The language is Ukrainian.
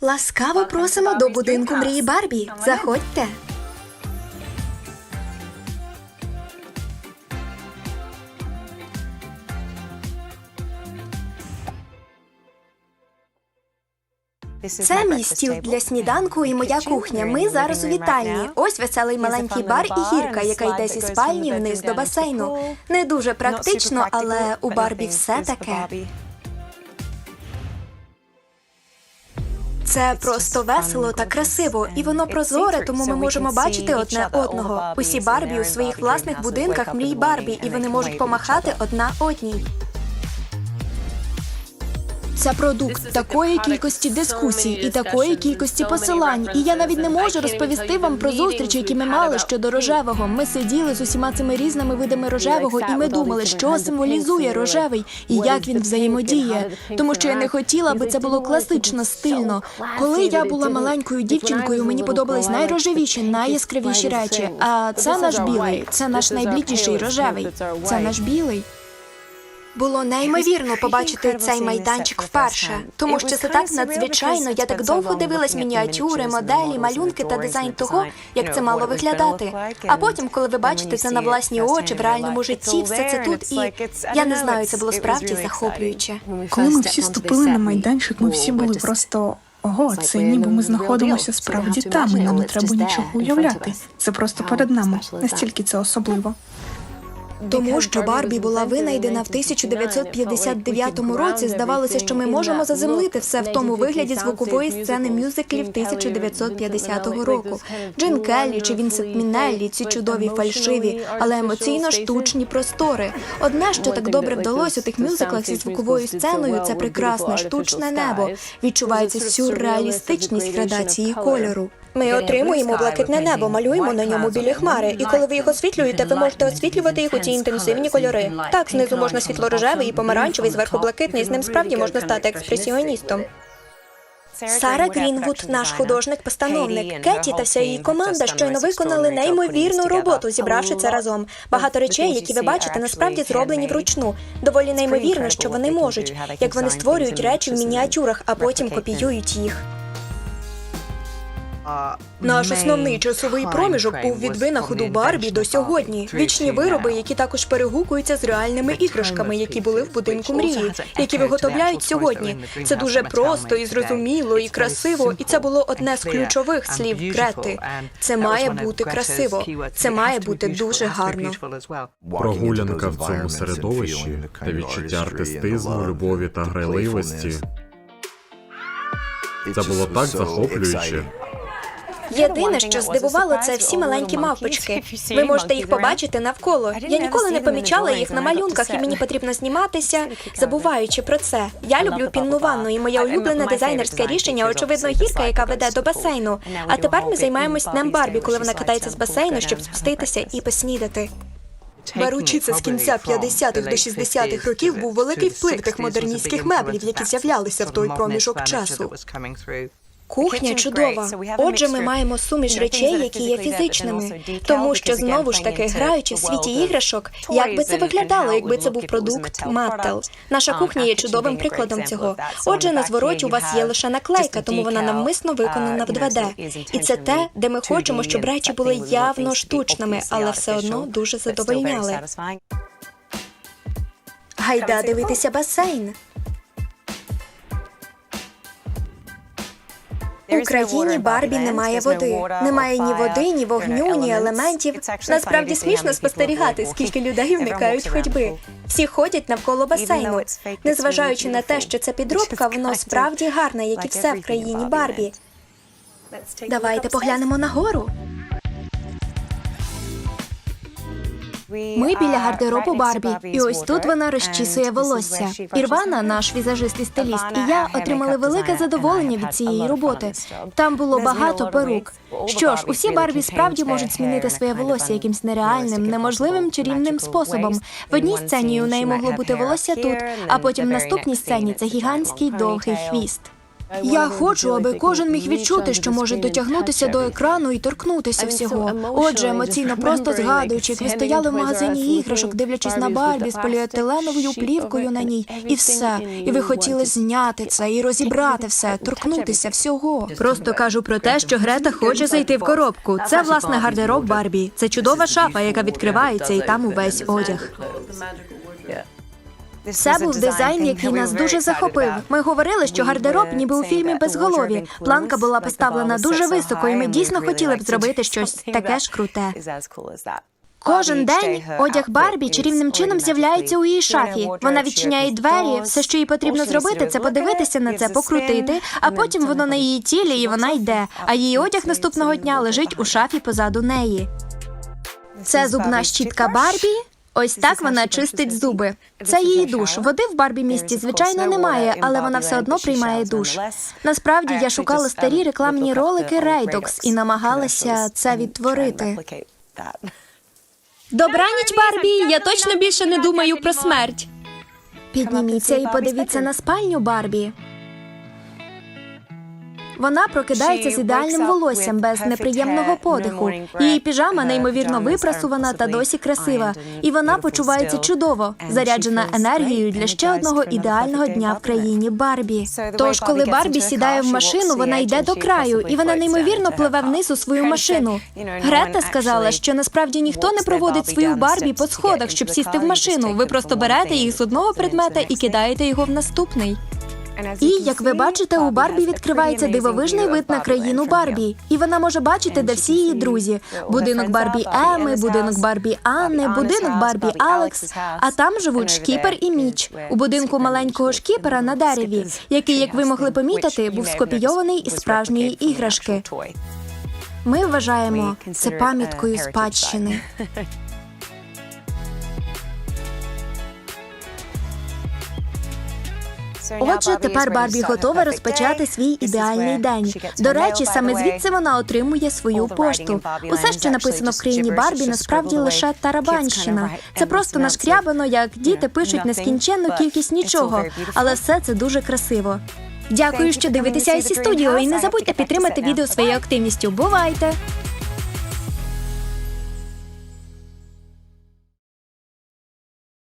Ласкаво просимо до будинку мрії Барбі. Заходьте. Це мій стіл для сніданку і моя кухня. Ми зараз у вітальні. Ось веселий маленький бар і гірка, яка йде зі спальні вниз до басейну. Не дуже практично, але у Барбі все таке. Це просто весело та красиво, і воно прозоре, тому ми можемо бачити одне одного. Усі Барбі у своїх власних будинках мрій Барбі, і вони можуть помахати одна одній. Це продукт такої кількості дискусій і такої кількості посилань. І я навіть не можу розповісти вам про зустрічі, які ми мали щодо рожевого. Ми сиділи з усіма цими різними видами рожевого, і ми думали, що символізує рожевий і як він взаємодіє. Тому що я не хотіла, аби це було класично стильно. Коли я була маленькою дівчинкою, мені подобались найрожевіші, найяскравіші речі. А це наш білий, це наш найблідніший рожевий. Це наш білий. Було неймовірно побачити цей майданчик вперше, тому що це так надзвичайно. Я так довго дивилась мініатюри, моделі, малюнки та дизайн того, як це мало виглядати. А потім, коли ви бачите це на власні очі в реальному житті, все це тут, і я не знаю, це було справді захоплююче. Коли ми всі ступили на майданчик, ми всі були просто. Ого, це ніби ми знаходимося справді там, і нам не треба нічого уявляти. Це просто перед нами. Настільки це особливо. Тому що Барбі була винайдена в 1959 році, здавалося, що ми можемо заземлити все в тому вигляді звукової сцени мюзиклів 1950 року. Джин Келлі чи Вінсент Мінеллі, ці чудові фальшиві, але емоційно штучні простори. Одне, що так добре вдалося у тих мюзиклах зі звуковою сценою, це прекрасне штучне небо. Відчувається сюрреалістичність градації кольору. Ми отримуємо блакитне небо, малюємо на ньому білі хмари, і коли ви їх освітлюєте, ви можете освітлювати їх у ці інтенсивні кольори. Так, знизу можна світло-рожевий і помаранчевий, зверху блакитний. З ним справді можна стати експресіоністом. Сара Грінвуд, наш художник-постановник, Кеті та вся її команда щойно виконали неймовірну роботу, зібравши це разом. Багато речей, які ви бачите, насправді зроблені вручну. Доволі неймовірно, що вони можуть, як вони створюють речі в мініатюрах, а потім копіюють їх. Наш основний часовий проміжок був від винаходу Барбі до сьогодні. Вічні вироби, які також перегукуються з реальними іграшками, які були в будинку мрії, які виготовляють сьогодні. Це дуже просто і зрозуміло, і красиво. І це було одне з ключових слів Грети. Це має бути красиво. Це має бути дуже гарно. Прогулянка в цьому середовищі та відчуття артистизму, любові та грайливості. Це було так захоплююче. Єдине, що здивувало, це всі маленькі мавпочки. Ви можете їх побачити навколо. Я ніколи не помічала їх на малюнках, і мені потрібно зніматися, забуваючи про це. Я люблю пінну ванну, і моє улюблене дизайнерське рішення, очевидно, гірка, яка веде до басейну. А тепер ми займаємось днем Барбі, коли вона катається з басейну, щоб спуститися і поснідати. Беручи це з кінця 50-х до 60-х років, був великий вплив тих модерністських меблів, які з'являлися в той проміжок часу. Кухня чудова. Отже, ми маємо суміш речей, які є фізичними. Тому що знову ж таки, граючи в світі іграшок, як би це виглядало, якби це був продукт Маттел. Наша кухня є чудовим прикладом цього. Отже, на звороті у вас є лише наклейка, тому вона навмисно виконана в 2D. І це те, де ми хочемо, щоб речі були явно штучними, але все одно дуже задовольняли. Гайда дивитися басейн. У країні Барбі немає води. Немає ні води, ні вогню, ні елементів. Насправді смішно спостерігати, скільки людей вникають ходьби. Всі ходять навколо басейну. Незважаючи на те, що це підробка, воно справді гарне, як і все в країні Барбі. Давайте поглянемо нагору. Ми біля гардеробу Барбі, і ось тут вона розчісує волосся. Ірвана, наш візажист і стиліст, і я отримали велике задоволення від цієї роботи. Там було багато перук. Що ж, усі Барбі справді можуть змінити своє волосся якимсь нереальним, неможливим чарівним способом. В одній сцені у неї могло бути волосся тут, а потім в наступній сцені це гігантський довгий хвіст. Я хочу, аби кожен міг відчути, що може дотягнутися до екрану і торкнутися всього. Отже, емоційно просто згадуючи, як ви стояли в магазині іграшок, дивлячись на Барбі з поліетиленовою плівкою на ній, і все. І ви хотіли зняти це і розібрати все, торкнутися всього. Просто кажу про те, що Грета хоче зайти в коробку. Це власне гардероб Барбі. Це чудова шафа, яка відкривається, і там увесь одяг. Це був дизайн, який нас дуже захопив. Ми говорили, що гардероб, ніби у фільмі безголові. Планка була поставлена дуже високо, і ми дійсно хотіли б зробити щось таке ж круте. Кожен день одяг Барбі чарівним чином з'являється у її шафі. Вона відчиняє двері. Все, що їй потрібно зробити, це подивитися на це, покрутити, а потім воно на її тілі, і вона йде. А її одяг наступного дня лежить у шафі позаду неї. Це зубна щітка Барбі. Ось так вона чистить зуби. Це її душ. Води в Барбі місті, звичайно, немає, але вона все одно приймає душ. Насправді я шукала старі рекламні ролики Рейдокс і намагалася це відтворити. Добраніч, Барбі! Я точно більше не думаю про смерть. Підніміться і подивіться на спальню Барбі. Вона прокидається з ідеальним волоссям без неприємного подиху. Її піжама неймовірно випрасувана та досі красива. І вона почувається чудово, заряджена енергією для ще одного ідеального дня в країні Барбі. Тож, коли Барбі сідає в машину, вона йде до краю, і вона неймовірно пливе вниз у свою машину. Грета сказала, що насправді ніхто не проводить свою Барбі по сходах, щоб сісти в машину. Ви просто берете їх з одного предмета і кидаєте його в наступний. І як ви бачите, у Барбі відкривається дивовижний вид на країну Барбі, і вона може бачити, де всі її друзі: будинок Барбі Еми, будинок Барбі Анни, будинок Барбі Алекс. А там живуть шкіпер і міч у будинку маленького шкіпера на дереві, який, як ви могли помітити, був скопійований із справжньої іграшки. Ми вважаємо це пам'яткою спадщини. Отже, тепер Барбі готова розпочати свій ідеальний день. До речі, саме звідси вона отримує свою пошту. Усе, що написано в країні Барбі, насправді лише тарабанщина. Це просто нашкрябано, як діти пишуть нескінченну кількість нічого, але все це дуже красиво. Дякую, що дивитеся IC Studio, і не забудьте підтримати відео своєю активністю. Бувайте!